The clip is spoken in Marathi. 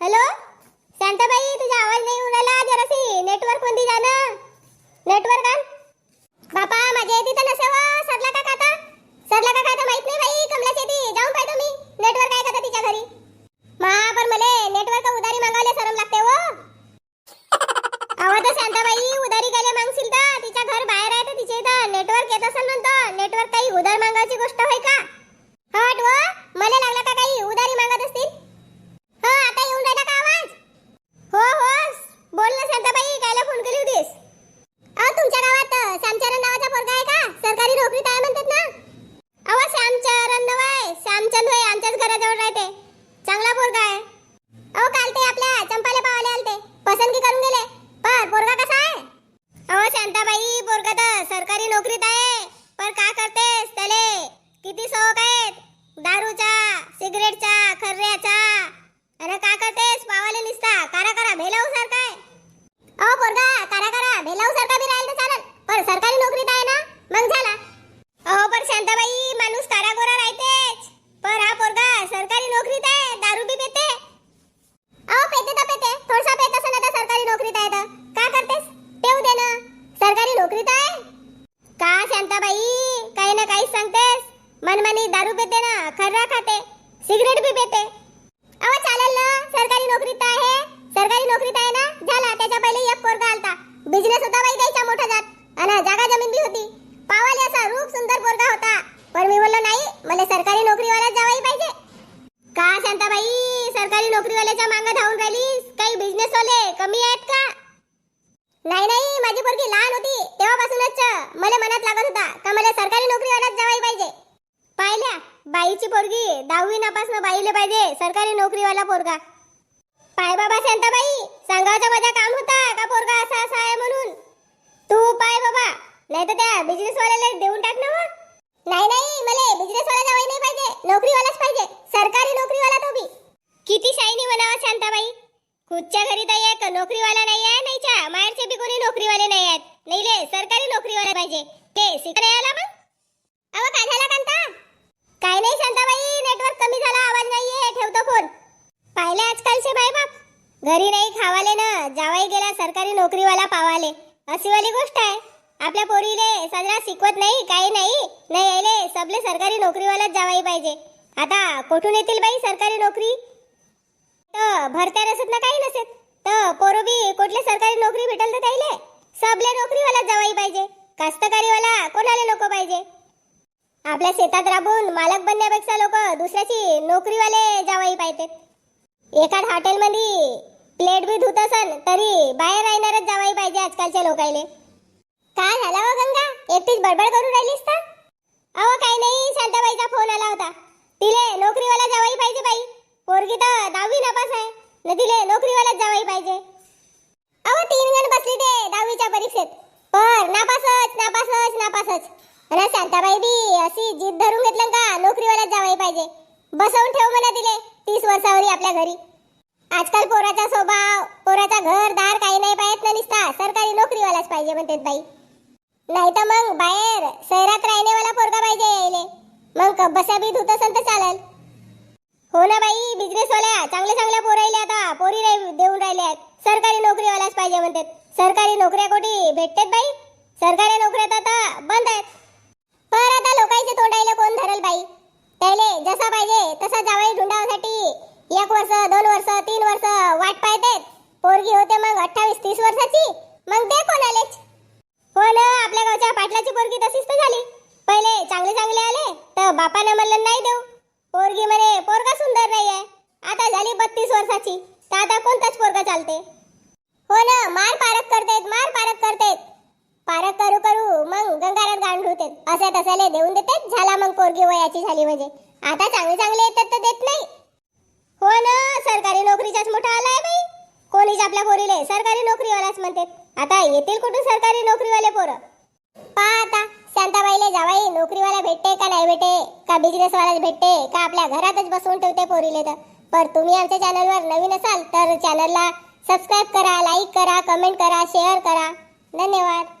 हॅलो? शांताबाई तुझा आवाज नाही उडाला राहिला जरासी नेटवर्कमध्ये जा ना. नेटवर्क आण. बापा माझ्या येते तर नसे हो. सरला का खाता? सरला का खाता माहीत नाही बाई कमलाच येते जाऊन पाहतो मी. नेटवर्क आहे का तिच्या घरी? मा पण मले नेटवर्क उधारी मागायला सरम लागते हो. व आवाज शांताबाई उधारी गेले मागशील तर. तिच्या घर बाहेर आहे तर तिच्या इथं. नेटवर्क येत असेल म्हणतो. नेटवर्क काही उधार मागायची गोष्ट होय का हट व मला लागला का काही उधारी मागत असतील हो आता येऊन राहिला का आवाज हो हो बोल ना शांताबाई कायला फोन केली होतीस अहो तुमच्या गावात अ, श्यामचरण नावाचा पोरगा आहे का सरकारी नोकरीत आहे म्हणतात ना अहो श्यामचरण नवय श्यामचंद होय आमच्याच घराजवळ राहते चांगला पोरगा आहे अहो काल ते आपल्या चंपाले पावाले आलते पसंती करून गेले पर पोरगा कसा आहे अहो शांताबाई पोरगा तर सरकारी नोकरीत आहे. पर का करतेस त्याले? किती शौक आहेत. दारूचा सिगरेटचा खर्ऱ्याचा अरे का करतेस पावाले निसता कारा करा भेलाऊ सारखा आहे अहो पोरगा करा करा भेलाऊ सारखा बी राहील तर चालेल पण सरकारी नोकरीत आहे ना मग झाला अहो पण शांताबाई माणूस कारा गोरा राहतेच पर हा पोरगा सरकारी नोकरीत आहे दारू बी पिते अहो पेते तर पेते थोडसा पेत असं ना तर सरकारी नोकरीत आहे तर का करतेस पेऊ दे ना सरकारी नोकरीत आहे का शांताबाई काही ना काही सांगतेस मनमानी दारू पिते ना खर्रा खाते सिगरेट भी पेते। अहो चालेल ना सरकारी नोकरीत आहे सरकारी नोकरीत आहे ना झाला त्याच्या पहिले एक पोरगा आलता। बिझनेस होता बाई द्यायचा मोठा जात आणि जागा जमीन बी होती। पावाले असा रूप सुंदर पोरगा होता। पण मी बोललो नाही मला सरकारी नोकरीवाला जावाई पाहिजे. का शांताबाई सरकारी नोकरीवाल्याच्या मागं धावून राहिलीस? काही बिझनेस वाले कमी आहेत का? नाही नाही माझी पोरगी लहान होती तेव्हापासूनच. मला मनात लागत होता का मला सरकारी नोकरीवालाच जावाई पाहिजे. बाईची पोरगी दहावी नापासनं बाईले पाहिजे. सरकारी नोकरीवाला पोरगा. पाय बाबा शांताबाई सांगावचा माझा काम होता का पोरगा असा असा आहे म्हणून? तू पाय बाबा नाही तर त्या बिझनेसवाल्याला देऊन टाक ना नाही नाही मला बिझनेस वाला नाही पाहिजे नोकरीवालाच पाहिजे सरकारी नोकरीवाला तो बी. किती शाईनी म्हणावा शांताबाई. खुदच्या घरी तर एक नोकरीवाला नाही आहे नाहीच्या माहेरचे बी कोणी नोकरीवाले नाही आहेत. नाही ले सरकारी नोकरीवाला पाहिजे. ते शिकणे मग अहो काय झाला कांता काय नाही शांताबाई नेटवर्क कमी झाला आवाज नाहीये ठेवतो फोन पाहिले आजकालचे बाई बाप घरी नाही खावाले ना जावाई गेला सरकारी नोकरीवाला पावाले. अशी वाली गोष्ट आहे. आपल्या पोरीले सगळा शिकवत नाही काही नाही. नाही यायले सबले सरकारी नोकरीवालाच जावाई पाहिजे. आता कुठून येतील बाई सरकारी नोकरी? तर भरत्या नसत ना काही नसत तर पोरो बी कुठले सरकारी नोकरी भेटल तर त्याईले सबले नोकरीवाला जावाई पाहिजे. कास्तकारीवाला कोणाला नको पाहिजे? आपल्या शेतात राबून मालक बनण्यापेक्षा लोक दुसऱ्याची नोकरीवाले जावाई पाहिजेत. एखाद हॉटेलमध्ये प्लेट बी धुत असन तरी बाहेर राहणारच जावाई पाहिजे आजकालच्या लोकायले. काय झालं हो गंगा? एकटीच बडबड करून राहिलीस तर? अहो काही नाही शांताबाईचा फोन आला होता. तिले नोकरीवाला जावाई पाहिजे बाई. पोरगी तर दहावी नापास आहे न तिले नोकरीवाला जावाई पाहिजे. अहो तीन जण बसली ते दहावीच्या परीक्षेत. पर नापासच नापासच नापासच. अरे शांताबाई बी अशी जिद धरून घेतलं का नोकरीवाला जावाई पाहिजे. बसवून ठेव म्हणा तिले तीस वर्षावरी आपल्या घरी. आजकाल पोराचा स्वभाव पोराचा घर दार काही नाही पाहत ना निसता. सरकारी नोकरीवालाच पाहिजे म्हणतात बाई. नाही तर मग बाहेर शहरात राहणेवाला पोरगा पाहिजे यायले. मग बसा बी धुत असेल तर चालेल. हो ना बाई बिझनेसवाल्या चांगले चांगल्या चांगल्या पोरायले आता. पोरी नाही देऊन राहिले आहेत सरकारी नोकरीवालाच पाहिजे म्हणतात. सरकारी नोकऱ्या कोठी भेटतात बाई? सरकारी नोकऱ्या तर आता बंद आहेत. पर आता लोकांचे तोंडायला कोण धरल बाई? त्याले जसा पाहिजे तसा जावाई ढुंडासाठी एक वर्ष दोन वर्ष तीन वर्ष वाट पाहतेत. पोरगी होते मग अठ्ठावीस तीस वर्षाची. मग दे कोणालेच. हो ना आपल्या गावच्या पाटलाची पोरगी तशीच तर झाली. पहिले चांगले चांगले आले तर बापानं म्हणलं नाही देऊ. पोरगी म्हणे पोरगा सुंदर नाही आहे आता झाली बत्तीस वर्षाची. तर आता कोणताच पोरगा चालते? हो ना मार पारक करतेत मार पारक करतेत. पारक करू करू मग गंगारात गाण होतेत असे तसाले देऊन देतेत. झाला मग पोरगी वयाची झाली म्हणजे. आता चांगले चांगले येतात तर देत नाही. हो ना सरकारी नोकरीचाच मोठा आलाय बाई. कोणीच आपल्या पोरीले सरकारी नोकरीवालाच म्हणतात आता येतील कुठून सरकारी नोकरीवाले पोरं? पहा आता शांताबाईले जावाई नोकरीवाला भेटते का नाही भेटे का बिझनेसवालाच भेटते? का आपल्या घरातच बसवून ठेवते पोरीले तर? पर तुम्ही आमच्या चॅनलवर नवीन असाल तर चॅनलला सबस्क्राईब करा लाईक करा कमेंट करा शेअर करा. धन्यवाद.